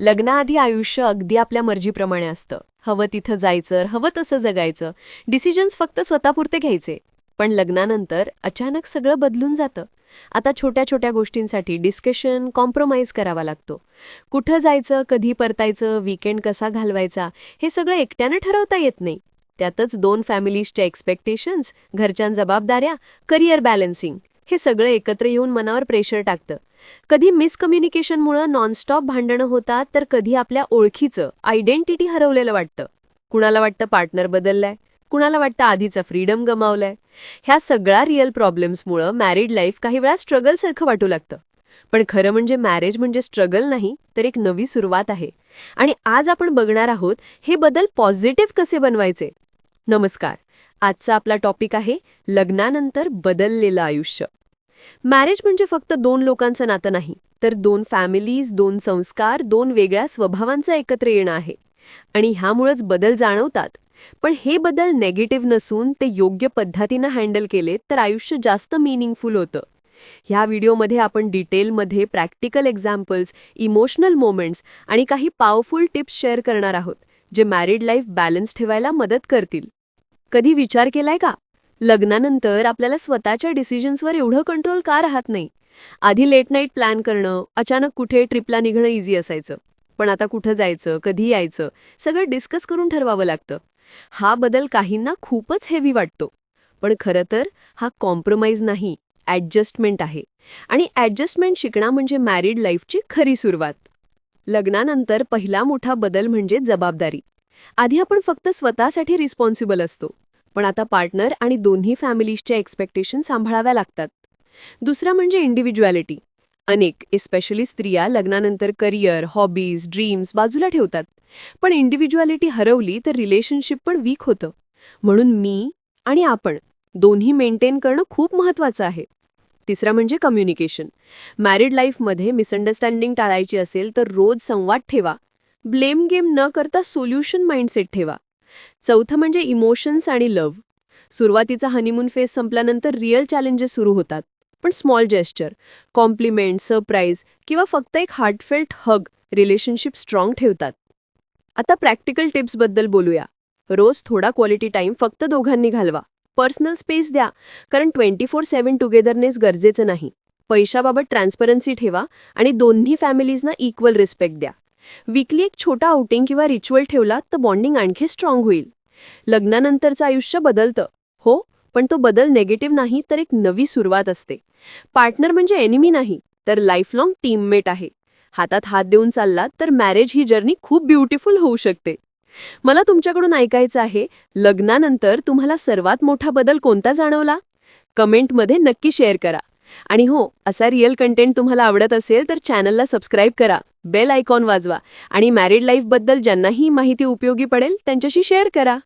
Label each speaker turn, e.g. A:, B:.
A: लग्नाआधी आयुष्य अगदी आपल्या मर्जीप्रमाणे असतं. हवं तिथं जायचं हवं तसं जगायचं. डिसिजन्स फक्त स्वतःपुरते घ्यायचे. पण लग्नानंतर अचानक सगळं बदलून जातं. आता छोट्या छोट्या गोष्टींसाठी डिस्कशन कॉम्प्रोमाइज करावा लागतो. कुठं जायचं कधी परतायचं वीकेंड कसा घालवायचा हे सगळं एकट्यानं ठरवता येत नाही. त्यातच दोन फॅमिलीजच्या एक्सपेक्टेशन्स घरच्या जबाबदाऱ्या करिअर बॅलन्सिंग हे सगळं एकत्र येऊन मनावर प्रेशर टाकतं. कधी मिसकम्युनिकेशनमुळं नॉनस्टॉप भांडणं होतात तर कधी आपल्या ओळखीचं आयडेंटिटी हरवलेलं वाटतं. कुणाला वाटतं पार्टनर बदललाय? कुणाला वाटतं आधीचं फ्रीडम गमावलाय? ह्या सगळ्या रिअल प्रॉब्लेम्समुळं मॅरिड लाईफ काही वेळा स्ट्रगलसारखं वाटू लागतं. पण खरं म्हणजे मॅरेज म्हणजे स्ट्रगल नाही तर एक नवी सुरुवात आहे. आणि आज आपण बघणार आहोत हे बदल पॉझिटिव्ह कसे बनवायचे? नमस्कार. आजचा आपला टॉपिक आहे लग्नानंतर बदललेलं आयुष्य. मॅरेज म्हणजे फक्त दोन लोकांचं नातं नाही तर दोन फॅमिलीज दोन संस्कार दोन वेगळ्या स्वभावांचं एकत्र येणं आहे. आणि ह्यामुळेच बदल जाणवतात. पण हे बदल नेगेटिव्ह नसून ते योग्य पद्धतीनं हँडल केले तर आयुष्य जास्त मिनिंगफुल होतं. ह्या व्हिडिओमध्ये आपण डिटेलमध्ये प्रॅक्टिकल एक्झाम्पल्स इमोशनल मोमेंट्स आणि काही पॉवरफुल टिप्स शेअर करणार आहोत जे मॅरिड लाईफ बॅलन्स ठेवायला मदत करतील. कधी विचार केलाय का? लग्नानंतर आपल्याला स्वतःच्या डिसिजन्सवर एवढं कंट्रोल का राहत नाही? आधी लेट नाईट प्लॅन करणं अचानक कुठे ट्रिपला निघणं इझी असायचं. पण आता कुठं जायचं कधी यायचं सगळं डिस्कस करून ठरवावं लागतं. हा बदल काहींना खूपच हेवी वाटतो. पण खरं तर हा कॉम्प्रोमाइज नाही ॲडजस्टमेंट आहे. आणि ॲडजस्टमेंट शिकणं म्हणजे मॅरिड लाईफची खरी सुरुवात. लग्नानंतर पहिला मोठा बदल म्हणजे जबाबदारी. आधी आपण फक्त स्वतःसाठी रिस्पॉन्सिबल असतो. पण आता पार्टनर आणि दोन्ही फॅमिलीजच्या एक्सपेक्टेशन सांभाळाव्या लागतात. दुसरं म्हणजे इंडिव्हिज्युअलिटी अनेक एस्पेशली स्त्रिया लग्नानंतर करिअर हॉबीज ड्रीम्स बाजूला ठेवतात. पण इंडिव्हिज्युअलिटी हरवली तर रिलेशनशिप पण वीक होतं. म्हणून मी आणि आपण दोन्ही मेंटेन करणं खूप महत्त्वाचं आहे. तिसरा म्हणजे कम्युनिकेशन मॅरिड लाईफमध्ये मिसअंडरस्टँडिंग टाळायची असेल तर रोज संवाद ठेवा. ब्लेम गेम न करता सोल्युशन माइंडसेट ठेवा. चौथं म्हणजे इमोशन्स आणि लव्ह सुरुवातीचा हनीमून फेज संपल्यानंतर रिअल चॅलेंजेस सुरू होतात. पण स्मॉल जेस्चर कॉम्प्लिमेंट सरप्राईज किंवा फक्त एक हार्टफेल्ट हग रिलेशनशिप स्ट्रॉंग ठेवतात. आता प्रॅक्टिकल टिप्सबद्दल बोलूया. रोज थोडा क्वालिटी टाईम फक्त दोघांनी घालवा. पर्सनल स्पेस द्या कारण ट्वेंटी फोर सेवन टुगेदरनेस गरजेचं नाही. पैशाबाबत ट्रान्सपरन्सी ठेवा आणि दोन्ही फॅमिलीजना इक्वल रिस्पेक्ट द्या. वीकली एक छोटा आउटिंग किंवा रिच्युअल ठेवला तर बॉन्डिंग आणखी स्ट्रॉंग होईल. लग्नानंतरचं आयुष्य बदलतं. हो पण तो बदल नेगेटिव्ह नाही तर एक नवी सुरुवात असते. पार्टनर म्हणजे एनिमी नाही तर लाईफलॉंग टीममेट आहे. हातात हात देऊन चाललात तर मॅरेज ही जर्नी खूप ब्युटिफुल होऊ शकते. मला तुमच्याकडून ऐकायचं आहे लग्नानंतर तुम्हाला सर्वात मोठा बदल कोणता जाणवला? कमेंटमध्ये नक्की शेअर करा. आणि हो असा रिअल कंटेंट तुम्हाला आवडत असेल तर चॅनलला सबस्क्राईब करा बेल आयकॉन वाजवा आणि मॅरिड लाईफबद्दल ज्यांनाही माहिती उपयोगी पडेल त्यांच्याशी शेअर करा.